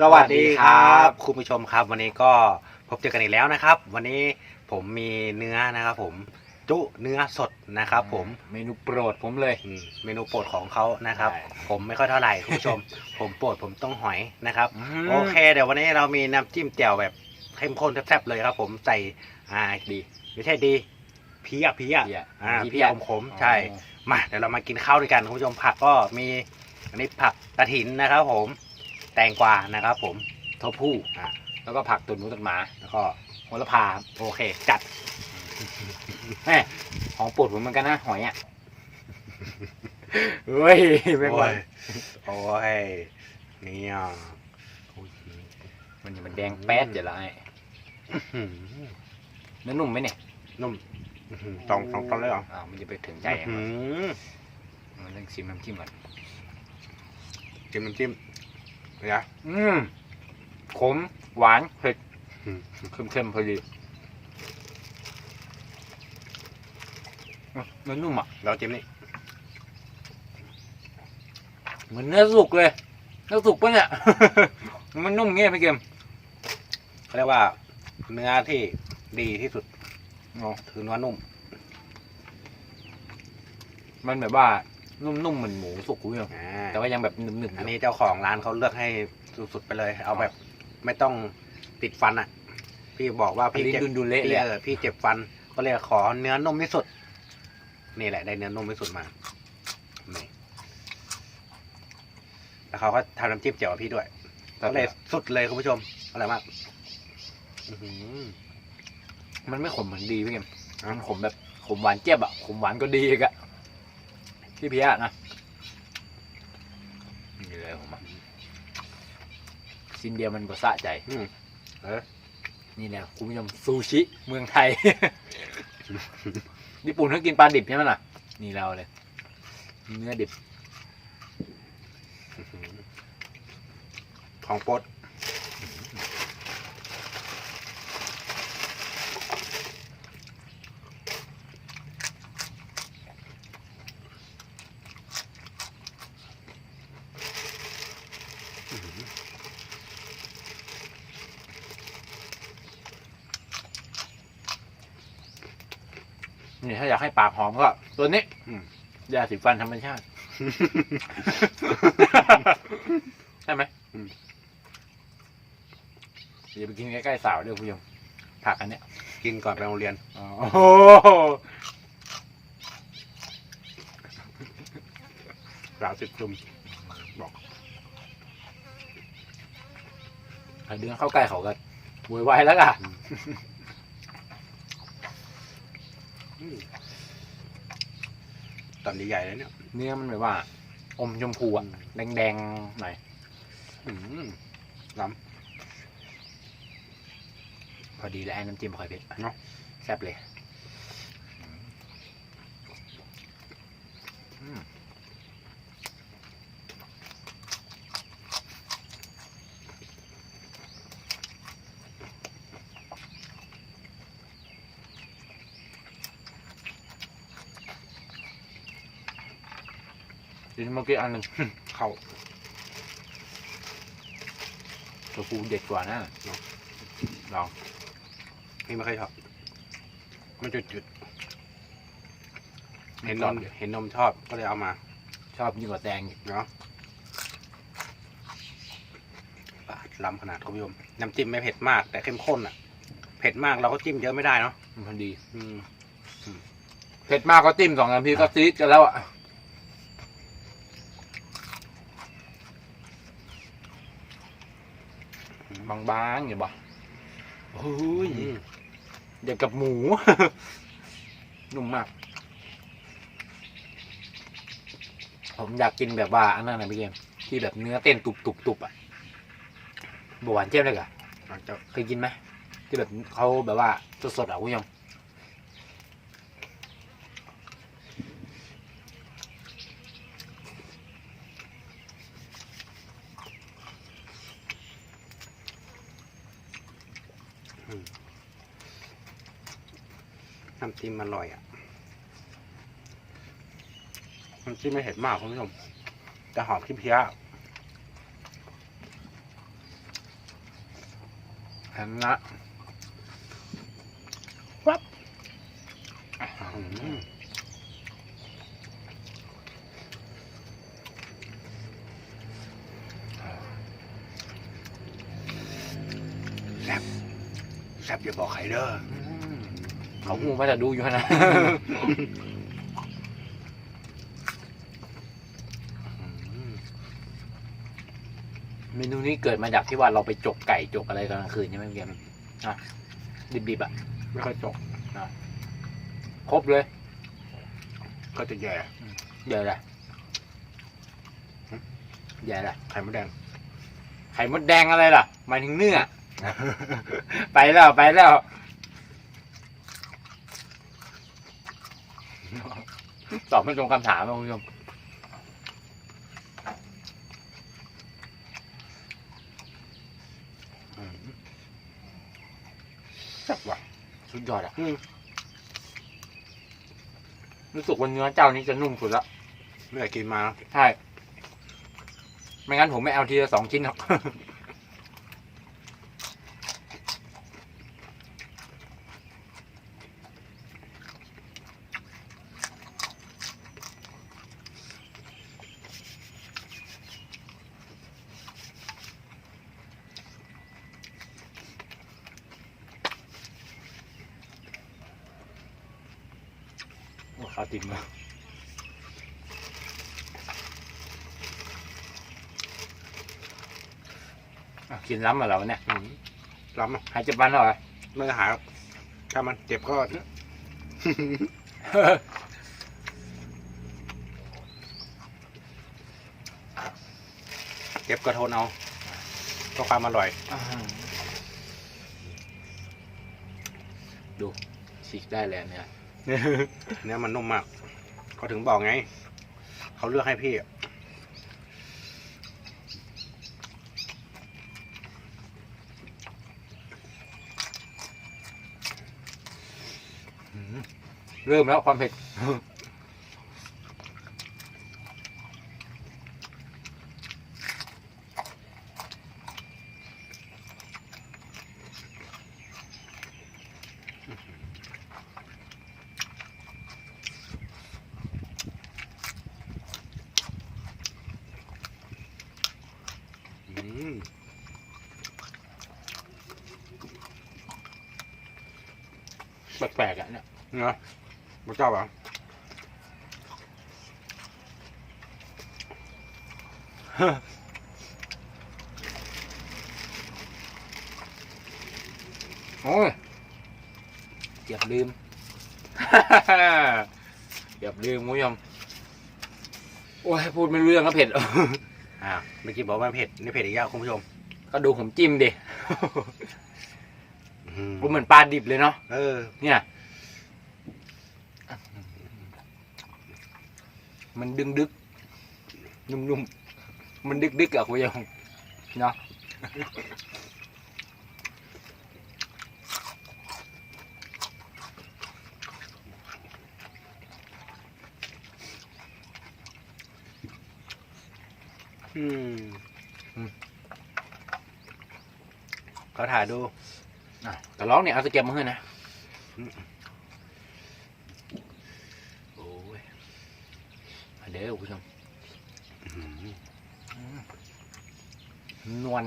สวัสดีครับคุณผู้ชมครับ วันนี้ก็พบเจอกันอีกแล้วนะครับ วันนี้ผมมีเนื้อนะครับ ผมจุเนื้อสดนะครับ ผมเมนูโปรดผมเลยอืมเมนูโปรดของเขานะครับใช่ผมไม่ค่อยเท่าไหร่คุณผู้ชม ผมโปรดผมต้องหอยนะครับมโอเค เดี๋ยววันนี้เรามีน้ำจิ้มแจ่วแบบเข้มข้นแซ่บๆเลยครับ ผมใส่อ่าดีไม่ใช่ดีเพี้ยเพี้ยเพี้ยอ่าเพี้เพี้ยยขมๆใช่มาเดี๋ยวเรามากินข้าวด้วยกันคุณผู้ชมผักก็มีอันนี้ผักกระถินนะครับ ผมแตงกวานะครับ ผมเต้าผู้อ่าแล้วก็ผักตุนหมูตุนหมา แล้วก็โหระพาโอเค จัดแหมของโปรดผมเหมือนกันนะหอยอะเฮ้ยไม่ไหวโอ้ยโอ้ยเนี่ยโอ้ยมันมันแดงแป๊ดเดี๋ยวละไอ้อื้อหือเนื้อนุ่มไหมเนี่ยนุ่มอื้อหือสองสองตอนเลยเหรออ้าวมันจะไปถึงใจอะอื้อหือมันต้องชิมน้ำจิ้มก่อนจิ้มน้ำจิ้ม เดี๋ยวอืมขมหวานเผ็ดอืมเค็มๆพอดีอืมเนื้อนุ่มอะเราจิ้มนี่เหมือนเนื้อสุกเลยเนื้อสุกปะเนี่ย มันนุ่มเงี้ยพี่เกมเขาเรียกว่าเนื้อที่ดีที่สุดอ๋อคือเนื้อนุ่ม มันแบบว่า นุ่มๆเหมือนหมูสุกคุณผู้ชมอ่าแต่ว่ายังแบบหนึบๆอยู่อันนี้เจ้าของร้านเขาเลือกให้สุดๆไปเลย เอาแบบไม่ต้องติดฟันอะ พี่บอกว่าพี่ลิ้นเจ็บดุนดูเละพี่เลยเออพี่เจ็บฟันก็เลยขอเนื้อนุ่มที่สุด นี่แหละได้เนื้อนุ่มที่สุดมานี่แล้วเขาก็ทำน้ำจิ้มเจียวให้พี่ด้วยก็ก็เลเลยยสุดเลยคุณผู้ชมอร่อยมากอื้อหือ มันไม่ขมเหมือนดีพี่เกมอะมันขมแบบขมหวานเจี๊ยบอะขมหวานก็ดีอีกอะ พี่เพียะนะนี่เลยผมอะสิ้นเดียวมันก็สะใจอืมเออนี่แหละคุณผู้ชมซูชิเมืองไทย ญี่ปุ่นเขากินปลาดิบใช่ไหมล่ะ นี่เราเลย เนื้อดิบอื้อหือของโปรด นี่ถ้าอยากให้ปากหอมก็ ตัวนี้อืมยาสีฟันธรรมชาติ ใช่ไหมอืมอย่าไปกินใกล้ๆสาวเด้อคุณผู้ชมผักอันเนี้ยกินก่อนไปโรงเรียนอ๋อโอ้โหสาวสิบจุ่มบอกใครเดินเข้าใกล้เขาก็โวยวายแล้วล่ะ อืม ตอนใหญ่ๆเลยเนี่ยเนื้อมันแบบว่า อมชมพูอะแดงๆหน่อยอืมล้พอดีแล้วไอ้น้ำจิ้มคอยเผ็ดเนาะแซ่บเลยอืม กินเมื่อกี้อันหนึ่งำเข้าตัวฟูเด็ดกว่านะเนอะลองนี่ไม่ค่อยชอบมันจุดๆเห็นนมเห็นนมชอบก็เลยเอามา ชอบยิ่งกว่าแตงอีกเนาะปาดล้ำขนาดคุณผู้ชมน้ำจิ้มไม่เผ็ดมาก แต่เข้มข้นอะ เผ็ดมากเราก็จิ้มเยอะไม่ได้เนาะมันพอดี อืมเผ็ดมากก็จิ้มสองนาทีก็ซีดกันแล้วอะ บางๆอย่างบ่โอ้ยอืมเดี๋ยวกับหมู นุ่มมาก ผมอยากกินแบบว่าอันนั้นนะพี่เกมที่แบบเนื้อเต้นตุบตุบตุบอะบหวานเจี๊ยบเลยกะอาจจะเคยกินไหมที่แบบเขาแบบว่าสดๆอะคุณผู้ชม น้ำจิ้มอร่อยอะน้ำจิ้มไม่เห็ดมากคุณผู้ชมจะหอมขี้เพี้ยเห็นละ อย่าบอกใครเด้อเขาหูมาจะดูอยู่นะอืมเมนูนี้เกิดมาจากที่ว่าเราไปจกไก่จกอะไรตอนกลางคืนใช่ไหมพี่เกมอะดิบๆอะไม่ค่อยจกครบเลย ก็จะแย่ใหญ่เลยใหญ่เลยไข่มดแดง ไข่มดแดงอะไรล่ะหมายถึงเนื้อ ไปแล้วไปแล้วตอบไม่ตรงคำถามนะคุณผู้ชมอืมแซ่บว่ะสุดยอดอะอืมรู้สึกว่าเนื้อเจ้านี้จะนุ่มสุดละไม่ได้กินมา ใช่ ไม่งั้นผมไม่เอาทีละสองชิ้นหรอกาติดมาอะกินล้ำมาแล้วเนี่ยอืมล้ำอะหายเจ็บบ้านแล้วเหรอ ไม่หาหรอกถ้ามันเจ็บก็ เจ็บก็ทนเอาเพราะความอร่อย ดูฉีกได้เลยอันเนี่ย เนื้อมันนุ่มมากเขาถึงบอกไง เขาเลือกให้พี่เริ่มแล้วความเผ็ด แปลกๆอะเนี่ยเนาะพระเจ้าเหรอโอ้ยเกือบลืม เกือบลืมคุณผู้ชมโอ้ยพูดไม่รู้เรื่องก็เผ็ด อ่าเมื่อกี้บอกว่าเผ็ดนี่เผ็ดอีกแล้วคุณผู้ชม ก็ดูผมจิ้มดิอืมกูเหมือนปลาดิบเลยเนาะ เออ เนี่ย มันดึงดึก นุ่มๆ มันดึกดึกๆอะคุณผู้ชมเนาะ อืมเขาถ่ายดูอะแต่ร้องเนี่ยเอาสเก็ตมาให้นะอืมโอ้ยมาเด้อคุณผู้ชมอืมนวล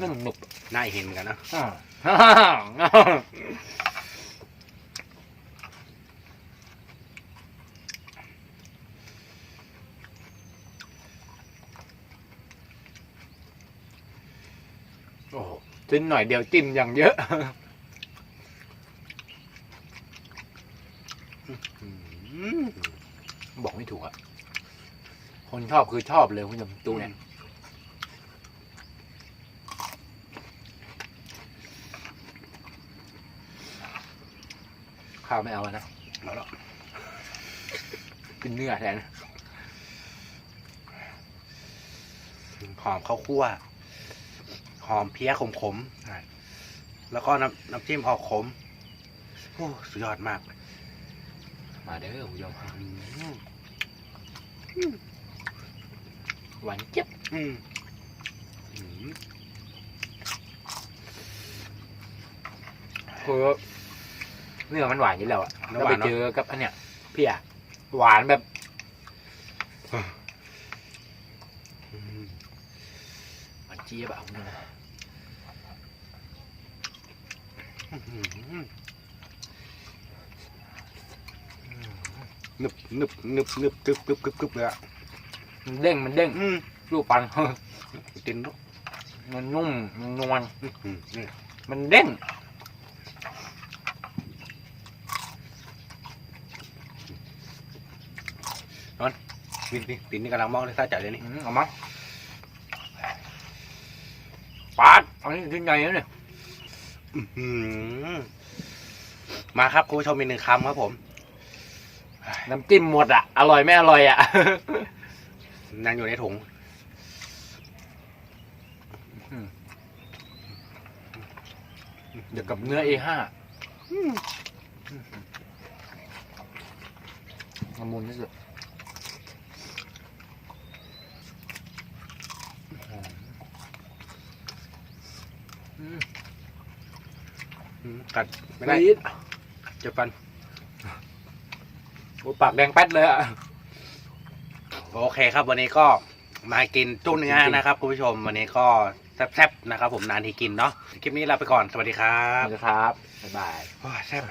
นึ่งหนุบน่าเห็นเหมือนกันนะ อ่า โอ้โห จิ้นหน่อยเดียวจิ้มอย่างเยอะอืมบอกไม่ถูกอะคนชอบคือชอบเลยคุณผู้ชมตู้เนี่ยข้าวไม่เอาอะนะเอาละกินเนื้อแทนหอมข้าวคั่ว หอมเพี้ยขมขมๆใช่แล้วก็น้ำน้ำจิ้มออกขมโอ้สุดยอดมาก มาเด้อคุณผู้ชมอืมหวานเจี๊ยบอืมอืมคือเนื้อมันหวานอยู่แล้วอะเนื้แล้อวหไปวานเนอะเจอกับอันเนี้ยพี่อะหวานแบบหวานเจี๊ยบอะคุณผู้ชม นึบนึบนึบนึบกึบกึบกึบกึบเลยอะมันเด้งมันเด้งอืมลูกปัน ตินลูกมันนุ่มมันนวลอืมนี่มันเด้งนี่นี่ตินนี่กำลังมองเลยซาจ่ายเลยนี่ อืมเอามาปาดอันนี้ชิ้นใหญ่แล้วเนี่ยอื้อหือ มาครับคุณผู้ชมอีกหนึ่งคำครับผม น้ำจิ้มหมดอะอร่อยไม่อร่อยอะยังอยู่ในถุงเดี๋ยวกับเนื้อ A5 ละมุนที่สุดอืมอืม กัดไม่ได้ปี๊ดเจ็บฟันโอ้ปากแดงแป๊ดเลยอะโอเคครับ วันนี้ก็มากินจุ้เนื้อจริงๆนะครับคุณผู้ชมวันนี้ก็แซ่บๆนะครับ ผมนานทีกินเนาะคลิปนี้ลาไปก่อนสวัสดีครับ นะครับ บ๊ายบาย โอ้ยแซ่บ